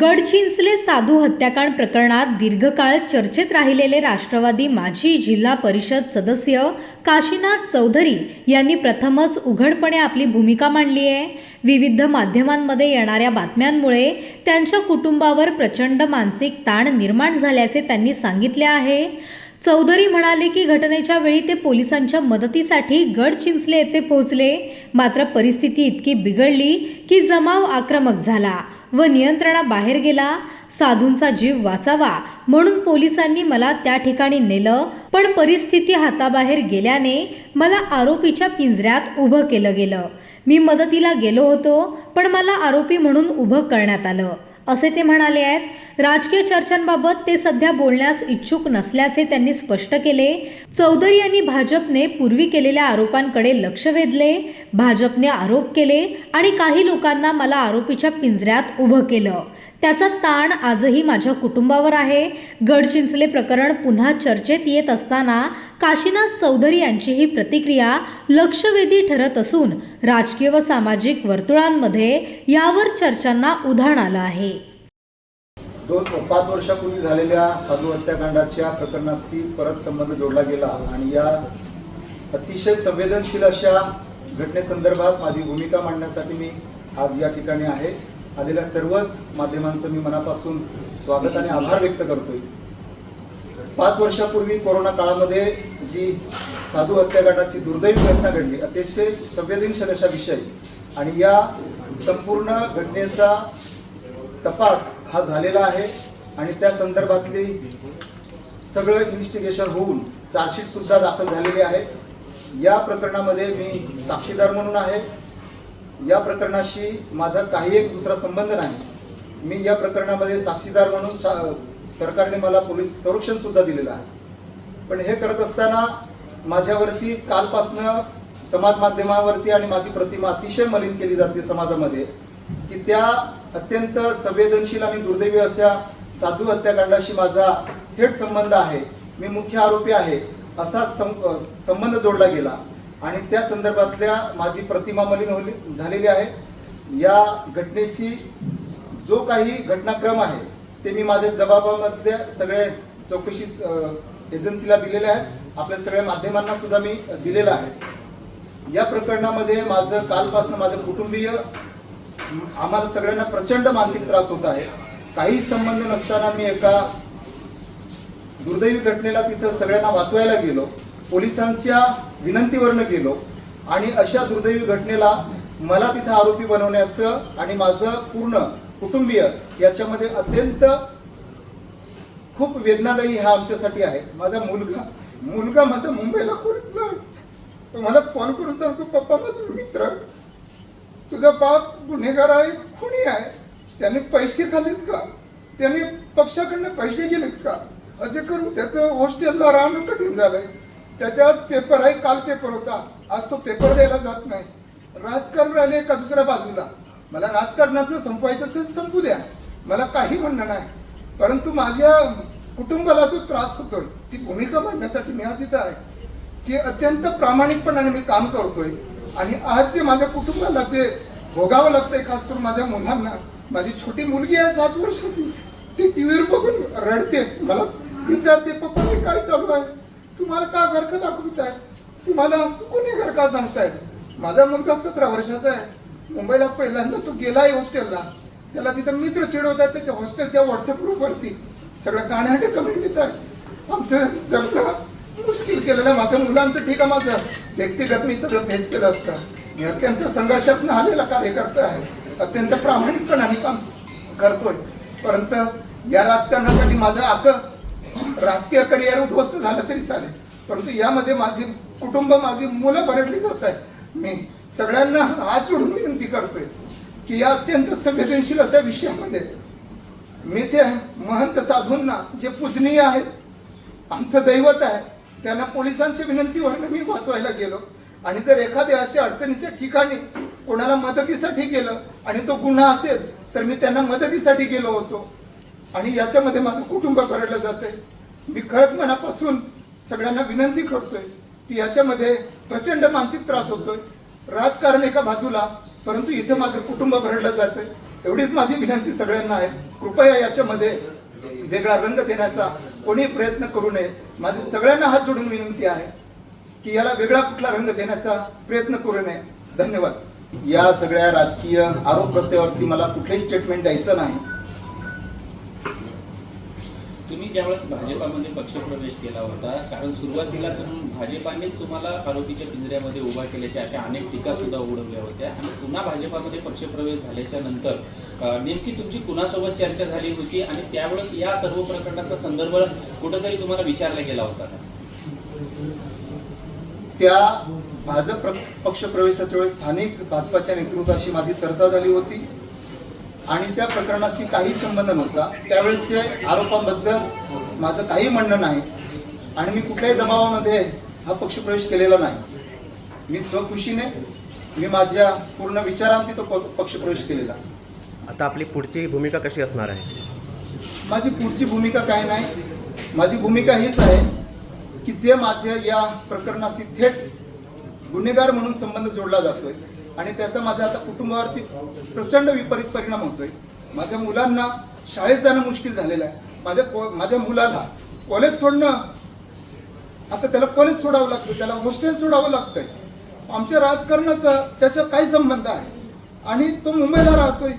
गडचिंचले साधू हत्याकांड प्रकरणात दीर्घकाळ चर्चेत राहिलेले राष्ट्रवादी माजी जिल्हा परिषद सदस्य काशीनाथ चौधरी यांनी प्रथमच उघडपणे आपली भूमिका मांडली आहे. विविध माध्यमांमध्ये येणाऱ्या बातम्यांमुळे त्यांच्या कुटुंबावर प्रचंड मानसिक ताण निर्माण झाल्याचे त्यांनी सांगितले आहे. चौधरी म्हणाले की घटनेच्या वेळी ते पोलिसांच्या मदतीसाठी गडचिंचले येथे पोहोचले. मात्र परिस्थिती इतकी बिघडली की जमाव आक्रमक झाला. व नियंत्रणाबाहेर गेला. साधूंचा जीव वाचावा म्हणून पोलिसांनी मला त्या ठिकाणी नेलं. पण परिस्थिती हाताबाहेर गेल्याने मला आरोपीच्या पिंजऱ्यात उभं केलं गेलं. मी मदतीला गेलो होतो पण मला आरोपी म्हणून उभं करण्यात आलं. असे ते म्हणाले आहेत. राजकीय चर्चांबाबत ते सध्या बोलण्यास इच्छुक नसल्याचे त्यांनी स्पष्ट केले. चौधरी यांनी भाजपने पूर्वी केलेल्या आरोपांकडे लक्ष वेधले. भाजपने आरोप केले आणि काही लोकांना मला आरोपीच्या पिंजऱ्यात उभं केलं. त्याचा ताण आजही माझ्या कुटुंबावर आहे. गडचिंचले प्रकरण पुन्हा चर्चेत येत असताना काशीनाथ चौधरी यांची ही प्रतिक्रिया लक्षवेधी ठरत असून राजकीय व सामाजिक वर्तुळांमध्ये यावर चर्चांना उधाण आलं आहे. दोन पाच वर्षापूर्वी झालेल्या साधू हत्याकांडाच्या प्रकरणाशी परत संबंध जोडला गेला आणि या अतिशय संवेदनशील अशा घटनेसंदर्भात माझी भूमिका मांडण्यासाठी मी आज या ठिकाणी आहे. आलेल्या सर्वच माध्यमांचं मी मनापासून स्वागत आणि आभार व्यक्त करतोय. पाच वर्षापूर्वी कोरोना काळामध्ये जी साधू हत्याकांडाची दुर्दैवी घटना घडली अतिशय संवेदनशील अशा विषय. आणि या संपूर्ण घटनेचा तपास हा झालेला आहे आणि त्या संदर्भातली सगळं इन्व्हेस्टिगेशन होऊन चार्जशीट सुद्धा दाखल झालेली आहे. या प्रकरणामध्ये मी साक्षीदार म्हणून आहे. या प्रकरणाशी माझा काही एक दुसरा संबंध नाही. मी या प्रकरणामध्ये साक्षीदार म्हणून सा- सरकारने मला पोलीस संरक्षण सुद्धा दिलेलं आहे. पण हे करत असताना माझ्यावरती कालपासनं समाज माध्यमावरती आणि माझी प्रतिमा अतिशय मलिन केली जाते समाजामध्ये की त्या अत्यंत संवेदनशील आणि दुर्दैवी अशा साधू हत्याकांडाशी माझा थेट संबंध आहे. मी मुख्य आरोपी आहे. असा सं संबंध जोडला गेला. आणि त्या संदर्भातल्या माझी प्रतिमा मलिन होली झालेली आहे. या घटनेशी जो काही घटनाक्रम आहे ते मी माझ्या जबाबामधल्या सगळ्या चौकशी एजन्सीला दिलेले आहेत. आपल्या सगळ्या माध्यमांना सुद्धा मी दिलेलं आहे. या प्रकरणामध्ये माझं कालपासून माझं कुटुंबीय आम्हाला सगळ्यांना प्रचंड मानसिक त्रास होत आहे. काही संबंध नसताना मी एका दुर्दैवी घटनेला तिथं सगळ्यांना वाचवायला गेलो. पोलिसांच्या विनंतीवरनं गेलो आणि अशा दुर्दैवी घटनेला मला तिथं आरोपी बनवण्याचं आणि माझं पूर्ण कुटुंबीय याच्यामध्ये अत्यंत खूप वेदनादायी हा आमच्यासाठी आहे. माझा मुलगा मुलगा माझा मुंबईला कोणीच नाही तो मला फोन करून सांगतो पप्पा माझा मित्र तुझा बाप गुन्हेगार आहे खुणी आहे. त्याने पैसे खाल्लेत का? त्याने पक्षाकडनं पैसे गेलेत का? असे करून त्याचं हॉस्टेलला राहणं कठीण झालंय. त्याच्याच आज पेपर आहे काल पेपर होता. आज तो पेपर द्यायला जात नाही. राजकारण राहिले का दुसऱ्या बाजूला. मला राजकारणातनं संपवायचं असेल संपू द्या. मला काही म्हणणं नाही. परंतु माझ्या कुटुंबाला जो त्रास होतोय ती भूमिका मांडण्यासाठी मी आज इथं आहे. की अत्यंत प्रामाणिकपणाने मी काम करतोय. आणि आज जे माझ्या कुटुंबाला जे भोगावं लागतंय खास करून माझ्या मुलांना माझी छोटी मुलगी आहे सात वर्षाची ती टी व्हीवर बघून रडते. मला विचारते पप्पा हे काय चालू आहे? तुम्हाला का सारखं दाखवताय तुम्हाला गुन्हेगार का सांगतायत? माझा मुलगा सतरा वर्षाचा आहे. मुंबईला पहिल्यांदा तो गेलाय हॉस्टेलला. त्याला तिथं मित्र चिडवतात त्याच्या हॉस्टेलच्या व्हॉट्सअप ग्रुपवरती सगळं गाण्यासाठी कमेंट देत आहे आमचं जगणं मुश्किल केलेलं आहे. माझ्या मुलांचं ठीक आहे माझं. व्यक्तिगत मी सगळं फेस केलं असतं. मी अत्यंत संघर्षातून आलेला कार्यकर्ता आहे. अत्यंत प्रामाणिकपणाने काम करतोय. परंतु या राजकारणासाठी माझं आता राजकीय करिअर उद्ध्वस्त झालं तरी चालेल. परंतु यामध्ये माझी कुटुंब माझी मुलं भरडली जात आहे मी सगळ्यांना हात जोडून विनंती करतोय की या अत्यंत संवेदनशील अशा विषयामध्ये मी ते महंत साधूंना जे पूजनीय आहेत आमचं दैवत आहे त्यांना पोलिसांच्या विनंतीवरनं मी वाचवायला गेलो. आणि जर एखाद्या अशा अडचणीच्या ठिकाणी कोणाला मदतीसाठी गेलं आणि तो गुन्हा असेल तर मी त्यांना मदतीसाठी गेलो होतो. आणि याच्यामध्ये माझं कुटुंब भरडलं जातं मी खरंच मनापासून सगळ्यांना विनंती करतोय की याच्यामध्ये प्रचंड मानसिक त्रास होतोय. राजकारण एका बाजूला परंतु इथे माझं कुटुंब भरडलं जातंय. एवढीच माझी विनंती सगळ्यांना आहे. कृपया याच्यामध्ये वेगळा रंग देण्याचा कोणी प्रयत्न करू नये. माझी सगळ्यांना हात जोडून विनंती आहे की याला वेगळा कुठला रंग देण्याचा प्रयत्न करू नये. धन्यवाद. या सगळ्या राजकीय आरोप प्रत्यावरती मला कुठलेही स्टेटमेंट द्यायचं नाही. तुम्ही ज्यावेळेस भाजपामध्ये पक्षप्रवेश केला होता कारण सुरुवातीला तुम भाजपानेच तुम्हाला आरोपीच्या पिंजऱ्यामध्ये उभा केल्याच्या अशा अनेक टीका सुद्धा उडवल्या होत्या. आणि पुन्हा भाजपामध्ये पक्षप्रवेश झाल्याच्यानंतर नेमकी तुमची कुणासोबत चर्चा झाली होती? आणि त्यावेळेस या सर्व प्रकरणाचा संदर्भ कुठंतरी तुम्हाला विचारला गेला होता का? त्या भाजप प्र- पक्षप्रवेशाच्या वेळेस स्थानिक भाजपाच्या नेतृत्वाशी माझी चर्चा झाली होती. आणि त्या प्रकरणाशी काही संबंध नव्हता. त्यावेळेचे आरोपांबद्दल माझं काही म्हणणं नाही. आणि मी कुठल्याही दबावामध्ये हा पक्षप्रवेश केलेला नाही. मी स्वखुशीने मी माझ्या पूर्ण विचारांती तो पक्षप्रवेश केलेला. आता आपली पुढची भूमिका कशी असणार आहे? माझी पुढची भूमिका काय नाही? माझी भूमिका हीच आहे की जे माझ्या या प्रकरणाशी थेट गुन्हेगार म्हणून संबंध जोडला जातोय आणि त्याचा माझ्या आता कुटुंबावरती प्रचंड विपरीत परिणाम होतोय. माझ्या मुलांना शाळेत जाणं मुश्किल झालेलं आहे. माझ्या को माझ्या मुलाला कॉलेज सोडणं आता त्याला कॉलेज सोडावं लागतं त्याला हॉस्टेल सोडावं लागतंय. आमच्या राजकारणाचा त्याचा काय संबंध आहे. आणि तो मुंबईला राहतोय.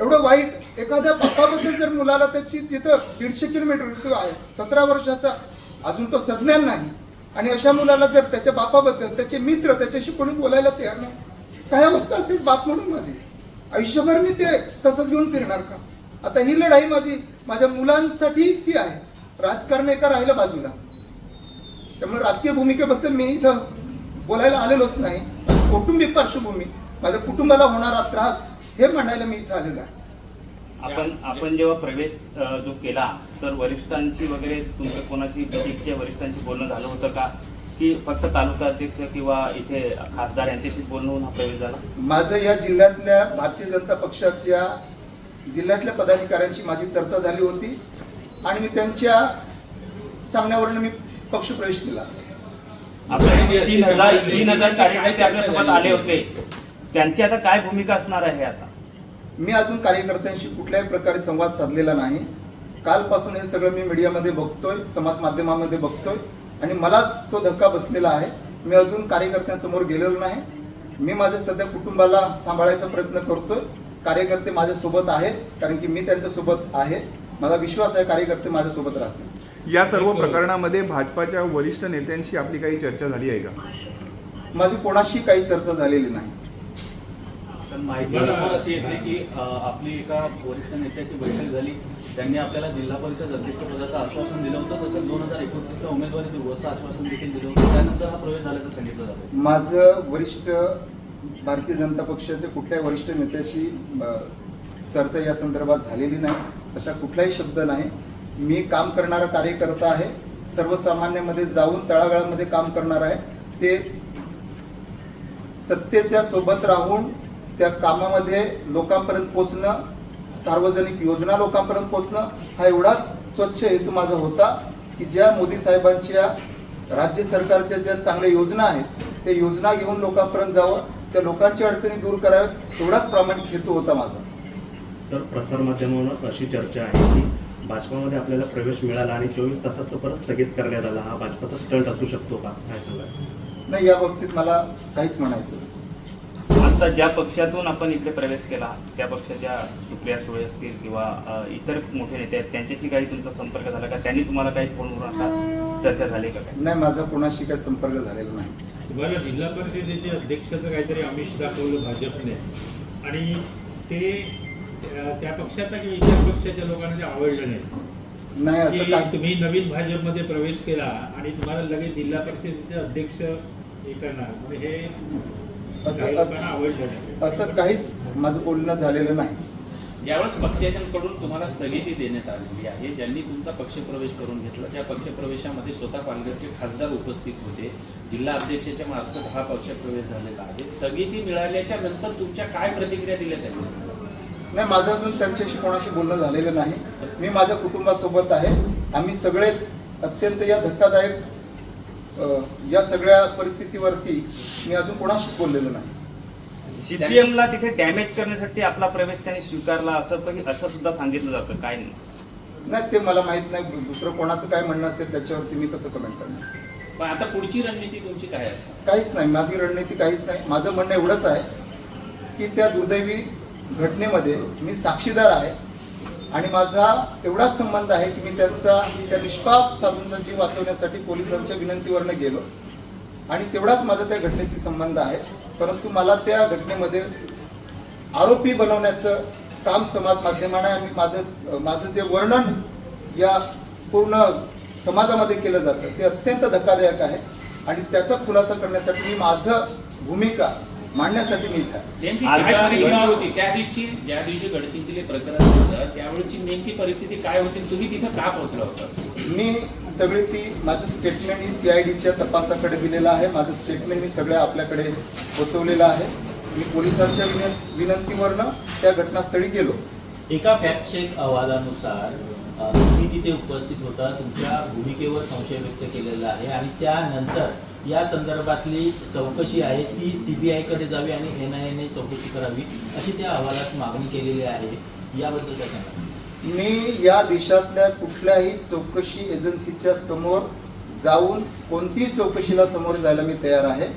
एवढं वाईट एखाद्या पप्पाबद्दल जर मुलाला त्याची जिथं दीडशे किलोमीटर ऋतू आहे सतरा वर्षाचा अजून तो सज्ञान नाही. आणि अशा मुलाला जर त्याच्या बापाबद्दल त्याचे मित्र त्याच्याशी कोणी बोलायला तयार नाही काय अवस्था असेल बाप म्हणून माझी? आयुष्यभर मी ते तसंच घेऊन फिरणार का? आता ही लढाई माझी माझ्या मुलांसाठीच ही आहे. राजकारण एका राहिलं बाजूला. त्यामुळे राजकीय भूमिकेबद्दल मी इथं बोलायला आलेलोच नाही. कौटुंबिक पार्श्वभूमी माझ्या कुटुंबाला होणारा त्रास हे म्हणायला मी इथं आलेलो आहे. आपण आपण जेव्हा प्रवेश जो केला तर वरिष्ठांशी वगैरे तुमच्या कोणाशी बीजेपीच्या वरिष्ठांशी बोलणं झालं होतं का? की फक्त तालुका अध्यक्ष किंवा इथे खासदार यांच्याशीच बोलणं होऊन हा प्रवेश झाला? माझं या जिल्ह्यातल्या भारतीय जनता पक्षाच्या जिल्ह्यातल्या पदाधिकाऱ्यांशी माझी चर्चा झाली होती आणि मी त्यांच्या सांगण्यावरून मी पक्षप्रवेश केला. आपण तीन हजार तीन हजार कार्यकर्ते आपल्यासोबत आले होते. त्यांची आता काय भूमिका असणार आहे आता? मी अजून कार्यकर्त्यांशी कुठल्याही प्रकारे संवाद साधलेला नाही. कालपासून हे सगळं मी मीडियामध्ये बघतोय समाज माध्यमामध्ये बघतोय आणि मलाच तो धक्का बसलेला आहे. मी अजून कार्यकर्त्यांसमोर गेलेलो नाही. मी माझ्या सध्या कुटुंबाला सांभाळायचा प्रयत्न करतोय. कार्यकर्ते माझ्यासोबत आहेत कारण की मी त्यांच्यासोबत आहे. मला विश्वास आहे कार्यकर्ते माझ्यासोबत राहतील. या सर्व प्रकरणामध्ये भाजपाच्या वरिष्ठ नेत्यांशी आपली काही चर्चा झाली आहे का? माझी कोणाशी काही चर्चा झालेली नाही. पण माहिती समोर अशी येते की अ, आपली एका वरिष्ठ नेत्याची बैठक झाली. त्यांनी आपल्याला जिल्हा परिषद अध्यक्षपदाचं आश्वासन दिलं होतं. तसं दोन हजार एकोणतीसला उमेदवारी देऊ असं आश्वासन देखील दिलं होतं. त्यानंतर हा प्रवेश झाल्याचं सांगितलं जातं. माझं वरिष्ठ भारतीय जनता पक्षाचे कुठल्याही वरिष्ठ नेत्याशी अ, चर्चा या संदर्भात झालेली नाही. असा कुठलाही शब्द नाही. मी काम करणारा कार्यकर्ता आहे. सर्वसामान्यामध्ये जाऊन तळागाळामध्ये काम करणार आहे. ते सत्तेच्या सोबत राहून त्या कामामध्ये लोकांपर्यंत पोचणं सार्वजनिक योजना लोकांपर्यंत पोचणं हा एवढाच स्वच्छ हेतू माझा होता की ज्या मोदी साहेबांच्या राज्य सरकारच्या ज्या चांगल्या योजना आहेत त्या योजना घेऊन लोकांपर्यंत जावं त्या लोकांच्या अडचणी दूर कराव्यात तेवढाच प्रामाणिक हेतू होता माझा. सर प्रसारमाध्यमांवर अशी चर्चा आहे की भाजपामध्ये आपल्याला प्रवेश मिळाला आणि चोवीस तासात तो परत स्थगित करण्यात आला. हा भाजपाचा स्टंट असू शकतो का? काय सांगा नाही या बाबतीत मला काहीच म्हणायचं. आता ज्या पक्षातून आपण इकडे प्रवेश केला त्या पक्षाच्या सुप्रिया सुळे असतील किंवा इतर मोठे नेते आहेत त्यांच्याशी काही तुमचा संपर्क झाला का? त्यांनी तुम्हाला काही फोनवरून आता चर्चा झाली का काय? नाही माझा कोणाशी काही संपर्क झालेला नाही. तुम्हाला जिल्हा परिषदेचे अध्यक्षाचं काहीतरी आमिष दाखवलं भाजपने. आणि ते त्या- पक्षाचा किंवा इतर पक्षाच्या लोकांना ते आवडलं नाही. नाही असं की काही तुम्ही नवीन भाजपमध्ये प्रवेश केला आणि तुम्हाला लगेच जिल्हा परिषदेचे अध्यक्ष हे करणार. म्हणजे हे असं- काहीच माझं बोलणं झालेलं नाही. ज्यावेळेस पक्षाकडून तुम्हाला स्थगिती देण्यात आलेली आहे ज्यांनी तुमचा पक्षप्रवेश करून घेतला त्या पक्षप्रवेशामध्ये स्वतः पालघरचे खासदार उपस्थित होते. जिल्हा अध्यक्षाच्या मार्फत हा पक्षप्रवेश झालेला आहे. स्थगिती मिळाल्याच्या नंतर तुमच्या काय प्रतिक्रिया दिल्या त्यांनी? नाही माझं अजून त्यांच्याशी कोणाशी बोलणं झालेलं नाही. मी माझ्या कुटुंबासोबत आहे. आम्ही सगळेच अत्यंत या धक्कादायक या सगळ्या परिस्थितीवरती मी अजून कोणाशीच बोललेलो नाही. सीपीएम ला तिथे डॅमेज करण्यासाठी आपला प्रवेश त्यांनी स्वीकारला असं पण असं सुद्धा सांगितलं जातं काय नाही. नाही ते मला माहीत नाही. दुसरं कोणाचं काय म्हणणं असेल त्याच्यावरती मी कसं कमेंट करणार पण आता पुढची रणनीती तुमची काय आहे? काहीच नाही. माझी रणनीती काहीच नाही. माझं म्हणणं एवढंच आहे की त्या दुर्दैवी घटनेमध्ये मी साक्षीदार आहे. आणि माझा एवढाच संबंध आहे की मी त्यांचा त्या निष्पाप साधूंचा जीव वाचवण्यासाठी पोलिसांच्या विनंतीवरनं गेलो. आणि तेवढाच माझा त्या घटनेशी संबंध आहे. परंतु मला त्या घटनेमध्ये आरोपी बनवण्याचं काम समाज माध्यमाने आणि माझं माझं जे वर्णन या पूर्ण समाजामध्ये केलं जातं ते अत्यंत धक्कादायक आहे. आणि त्याचा खुलासा करण्यासाठी मी माझं भूमिका मांडण्यासाठी मी नेमकी काय परिस्थिती होती? त्या दिवशी ज्या दिवशी गडचिंचले प्रकरण होतं त्यावेळेची नेमकी परिस्थिती काय होती? तुम्ही तिथं का पोहोचला होता? मी सगळी ती माझं स्टेटमेंट ही सी आय डीच्या तपासाकडे दिलेलं आहे. माझं स्टेटमेंट मी सगळं आपल्याकडे पोचवलेलं आहे. मी पोलिसांच्या विन विनंतीवरनं त्या घटनास्थळी गेलो. एका फॅक्ट चेक अहवालानुसार अ, तुम्ही तिथे उपस्थित होता. तुमच्या भूमिकेवर संशय व्यक्त केलेला आहे. आणि त्यानंतर या संदर्भातली चौकशी आहे ती सीबीआयकडे जावी आणि एन आय एने चौकशी करावी अशी त्या अहवालात मागणी केलेली आहे. याबद्दल काय सांगा मी या देशातल्या कुठल्याही चौकशी एजन्सीच्या समोर जाऊन कोणतीही चौकशीला समोर जायला मी तयार आहे.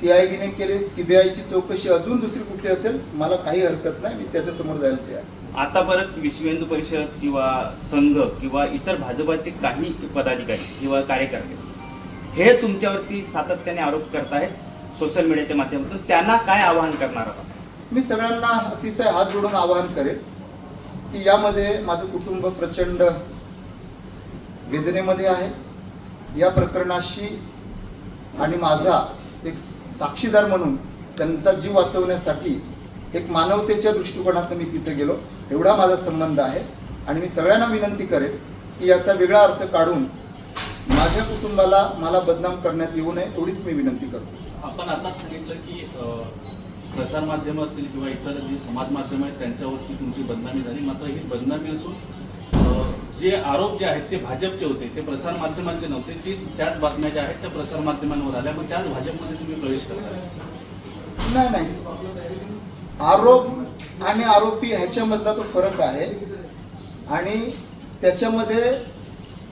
सी आय डीने केली सी बी आयची चौकशी अजून दुसरी कुठली असेल मला काही हरकत नाही मी त्याच्यासमोर जायला तयार आहे. आता परत विश्व हिंदू परिषद किंवा संघ किंवा इतर भाजपाचे काही पदाधिकारी किंवा कार्यकर्ते हे तुमच्यावरती सातत्याने आरोप करत आहेत सोशल मीडियाच्या माध्यमातून. त्यांना काय आवाहन करणार आहात? मी सगळ्यांना अतिशय हात जोडून आवाहन करेन की यामध्ये माझं कुटुंब प्रचंड वेदनेमध्ये आहे. या प्रकरणाशी आणि माझा एक साक्षीदार म्हणून त्यांचा जीव वाचवण्यासाठी एक मानवतेच्या दृष्टिकोनातून मी तिथे गेलो. एवढा माझा संबंध आहे. आणि मी सगळ्यांना विनंती करेन की याचा वेगळा अर्थ काढून माझ्या कुटुंबाला मला बदनाम करण्यात येऊ नये एवढीच मी विनंती करतो. आपण आताच सांगितलं की अ, प्रसारमाध्यमं असतील किंवा इतर जी समाज माध्यमं आहेत त्यांच्यावरती तुमची बदनामी झाली. मात्र ही बदनामी असून जे आरोप जे आहेत ते भाजपचे होते ते प्रसार माध्यमांचे नव्हते. ती त्याच बातम्या ज्या आहेत त्या प्रसार माध्यमांवर आल्या. मग त्याच भाजपमध्ये तुम्ही प्रवेश करताय नाही नाही. आरोप आणि आरोपी ह्याच्यामधला तो फरक आहे. आणि त्याच्यामध्ये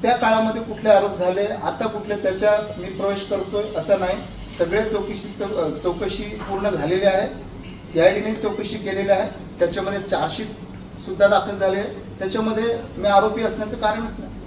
त्या काळामध्ये कुठले आरोप झाले आता कुठले त्याच्या मी प्रवेश करतोय असं नाही. सगळे चौकशी चौ- चौकशी पूर्ण झालेली आहे. सी आय डीने चौकशी केलेली आहे. त्याच्यामध्ये चार्जशीट सुद्धा दाखल झाले त्याच्यामध्ये मी आरोपी असण्याचं कारणच नाही.